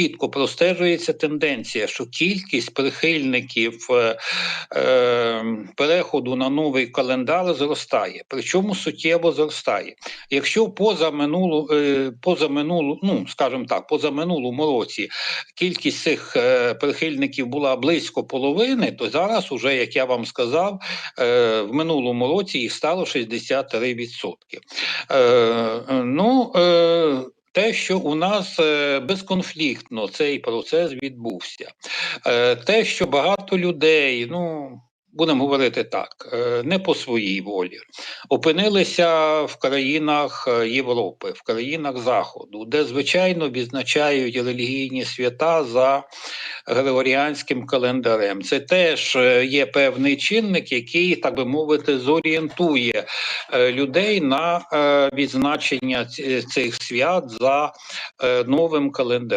чітко простежується тенденція, що кількість прихильників е, е, переходу на новий календар зростає, причому суттєво зростає. Якщо поза минулу, е, поза минулу, ну скажімо так, поза минулому році кількість цих е, прихильників була близько половини, то зараз, уже як я вам сказав, е, в минулому році їх стало 63%. Е, е, ну, е, те, що у нас е, безконфліктно цей процес відбувся, Е, те, що багато людей, ну будемо говорити так, е, не по своїй волі, опинилися в країнах Європи, в країнах Заходу, де звичайно відзначають релігійні свята за григоріанським календарем. Це теж е, є певний чинник, який, так би мовити, зорієнтує е, людей на е, відзначення цих свят за новим календарем.